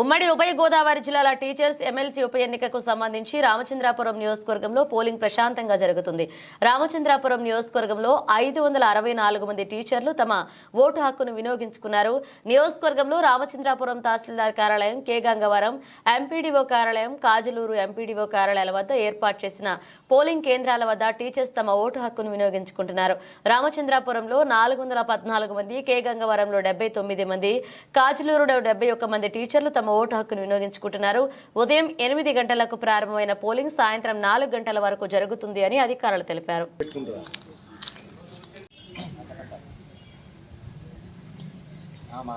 ఉమ్మడి ఉభయ గోదావరి జిల్లాల టీచర్స్ ఎమ్మెల్సీ ఉప ఎన్నికకు సంబంధించి రామచంద్రాపురం నియోజకవర్గంలో పోలింగ్ ప్రశాంతంగా జరుగుతుంది. రామచంద్రాపురం నియోజకవర్గంలో ఐదు వందల అరవై నాలుగు మంది టీచర్లు తమ ఓటు హక్కును వినియోగించుకున్నారు. నియోజకవర్గంలో రామచంద్రాపురం తహసీల్దార్ కార్యాలయం కే గంగవరం ఎంపీడీఓ కార్యాలయం కాజులూరు ఎంపీడీఓ కార్యాలయాల వద్ద ఏర్పాటు చేసిన పోలింగ్ కేంద్రాల వద్ద టీచర్స్ తమ ఓటు హక్కును వినియోగించుకుంటున్నారు. రామచంద్రాపురంలో నాలుగు వందల పద్నాలుగు మంది కే గంగవరంలో డెబ్బై తొమ్మిది మంది కాజులూరులో డెబ్బై ఒక్క మంది టీచర్లు తమ తమ ఓటు హక్కును వినియోగించుకుంటున్నారు. ఉదయం ఎనిమిది గంటలకు ప్రారంభమైన పోలింగ్ సాయంత్రం నాలుగు గంటల వరకు జరుగుతుంది అని అధికారులు తెలిపారు. మా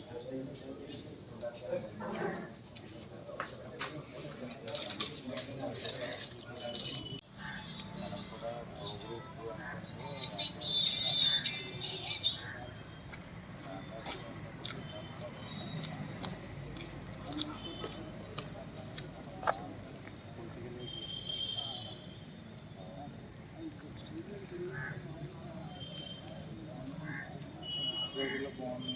రోజుల్లో బాగుంది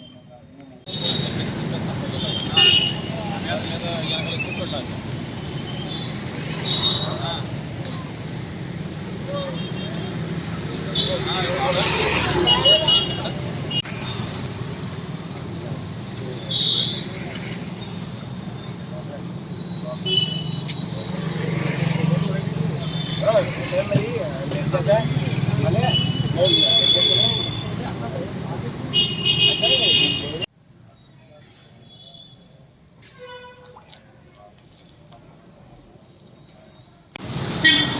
Hãy subscribe cho kênh something